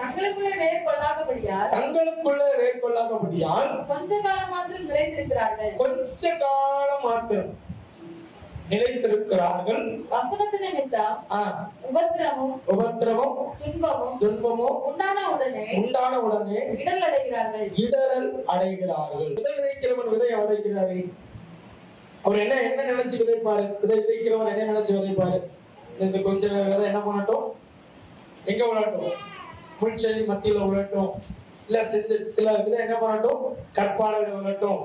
தங்களுக்குள்ளே வேர் கொள்ளாதபடியால் தங்களுக்குள்ள வேட்கொள்ளாதபடியால் கொஞ்ச காலம் மாத்திரம் நிலைத்திருக்கிறார்கள். கொஞ்ச காலம் மாத்திரம் நிலைத்திருக்கிறார்கள். வசனத்து நிமித்தம் உபத்திரமும் உபத்திரவம் துன்பமும் துன்பமோ உண்டான உடனே உண்டான உடனே இடல் அடைகிறார்கள். இடரல் அடைகிறார்கள். விதை விதைக்கிறவன் விதையை விதைக்கிறாரு. அவர் என்ன என்ன நினைச்சு விதைப்பாரு? விதை விதைக்கிறவன் என்ன நினைச்சு விதைப்பாரு? இந்த கொஞ்சம் விதை என்ன பண்ணட்டும்? எங்க விழட்டும் முள்செடி மத்தியில் உழட்டும் இல்லை செஞ்சு சில விதை என்ன பண்ணட்டும்? கற்பாறையில விழட்டும்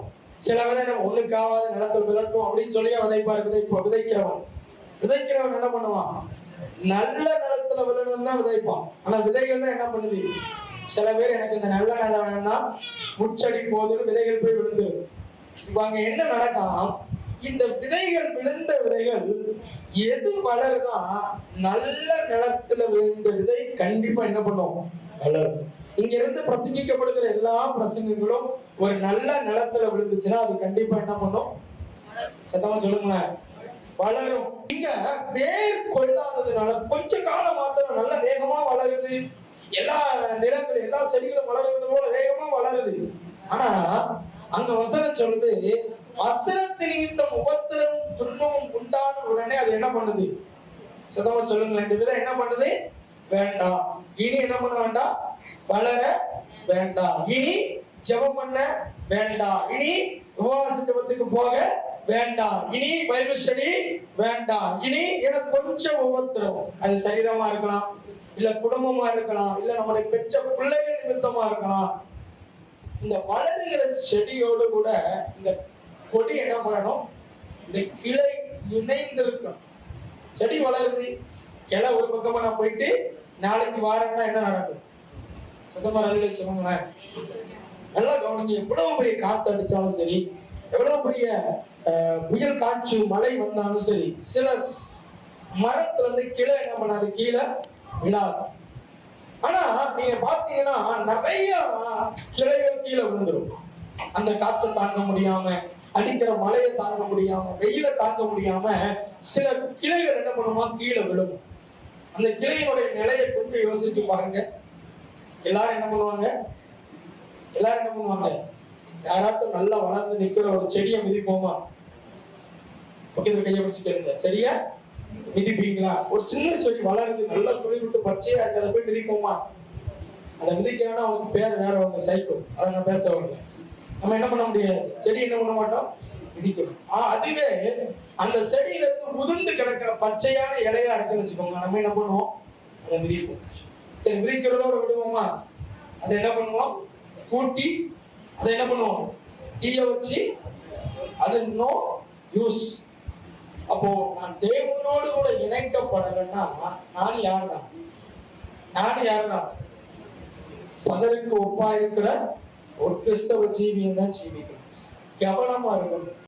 சில விதை என்ன ஒன்றுக்காவது நிலத்தில் விழட்டும் அப்படின்னு சொல்லி விதைப்பாரு விதைப்பா விதைக்கிறவன். விதைக்கிறவன் என்ன பண்ணுவான்? நல்ல நிலத்துல விழணும் தான் விதைப்பான். ஆனா விதைகள் தான் என்ன பண்ணுது? சில பேர் எனக்கு இந்த நல்ல நிலம் வேணும்னா முச்சடி போதுன்னு விதைகள் போய் விழுந்துருது இப்போ அங்க என்ன நடக்கலாம்? இந்த விதைகள் விழுந்த விதைகள் எது வளருதா நல்ல நிலத்துல விழுந்த விதை கண்டிப்பா என்ன பண்ணும்? வளரும். இங்க இருந்து பிரசங்கிக்கப்படுகிற எல்லா பிரசங்கங்களும் ஒரு நல்ல நிலத்துல விழுந்துச்சுன்னா அது கண்டிப்பா என்ன பண்ணும்? சத்தமா சொல்லுங்களேன். வளரும். இங்க வேர் கொள்ளாததுனால கொஞ்ச காலம் மாத்திரம் நல்ல வேகமா வளருது. எல்லா நிலங்களும் எல்லா செடிகளும் வளருவது போல வேகமா வளருது. ஆனா அங்க வசனம் சொல்லுது வசனத்து நிமித்தம் உபத்திரமும் துன்பமும் உண்டான உடனே அது என்ன பண்ணுது? சுத்தமா சொல்லுங்க ரெண்டு பேரும் என்ன பண்ணுது? வேண்டாம் இனி என்ன பண்ண வேண்டாம் வளர வேண்டாம் இனி ஜெபம் பண்ண வேண்டாம் இனி உபவாச ஜெபத்துக்கு போக வேண்டாம் இனி பைபிள் ஸ்டடி வேண்டாம் இனி எனக்கு கொஞ்சம் உபத்திரம். அது சரீரமா இருக்கலாம் இல்ல குடும்பமா இருக்கலாம் இல்ல நம்மளுடைய பெற்ற பிள்ளைகள் நிமித்தமா இருக்கலாம். இந்த வளருகிற செடியோடு கூட இந்த கொடி என்ன பண்ணணும்? இந்த கிளை இணைந்திருக்கும் செடி வளருது. கிளை ஒரு பக்கமா நான் போயிட்டு நாளைக்கு வாரம்னா என்ன நடக்கும்? சுத்தமா ரவில சொல்லுங்களேன். நல்லா கவனிங்க. எவ்வளவு பெரிய காத்து அடிச்சாலும் சரி எவ்வளவு பெரிய புயல் காற்று மழை வந்தாலும் சரி சில மரத்துல இருந்து கிளை என்ன பண்ணாது? கீழே விழாது. ஆனா நீங்க பாத்தீங்கன்னா நிறைய கிளைகள் கீழே விழுந்துரும். அந்த காற்றை தாங்க முடியாம அடிக்கிற மழையை தாங்க முடியாம வெயில தாங்க முடியாம சில கிளைகள் என்ன பண்ணுமா? கீழே விழும். அந்த கிளையினுடைய நிலையை கொண்டு யோசிச்சு பாருங்க. எல்லாரும் என்ன பண்ணுவாங்க? எல்லாரும் என்ன பண்ணுவாங்க? யாராட்டும் நல்லா வளர்ந்து நிக்கிற ஒரு செடியை மிதிப்போமா? இந்த கையை பிடிச்சிட்டு இருந்த செடியை மிதிப்பீங்களா? ஒரு சின்ன செடி வளருது நல்லா துளி விட்டு பச்சையா இருக்கு அதை போய் மிதிப்போமா? அதை மிதிக்கணும்னா அவனுக்கு பேர் வேற அவங்க சைக்கிள். அதை நான் பேச வரல. நம்ம என்ன பண்ண முடியாது செடி என்ன பண்ண மாட்டோம்? மிதிக்கணும் ஆ அதுவே அந்த செடியில இருந்து உதிர்ந்து கிடக்கிற பச்சையான இலையா இருக்குன்னு வச்சுக்கோங்க. நம்ம என்ன பண்ணுவோம்? அதை மிதிப்போம். சரி மிதிக்கிறதோட விடுவோமா? அதை என்ன பண்ணுவோம்? கூட்டி அதை என்ன பண்ணுவோம்? தீய வச்சு அது நோ யூஸ் அப்போ நான் தேவனோடு கூட இணைக்கப்படலைன்னா நான் யாருதான்? நான் யாருதான்? சதருக்கு ஒப்பா இருக்கிற ஒரு கிறிஸ்தவ ஜீவியம் தான் ஜீவிக்கணும். கவனமா இருக்கணும்.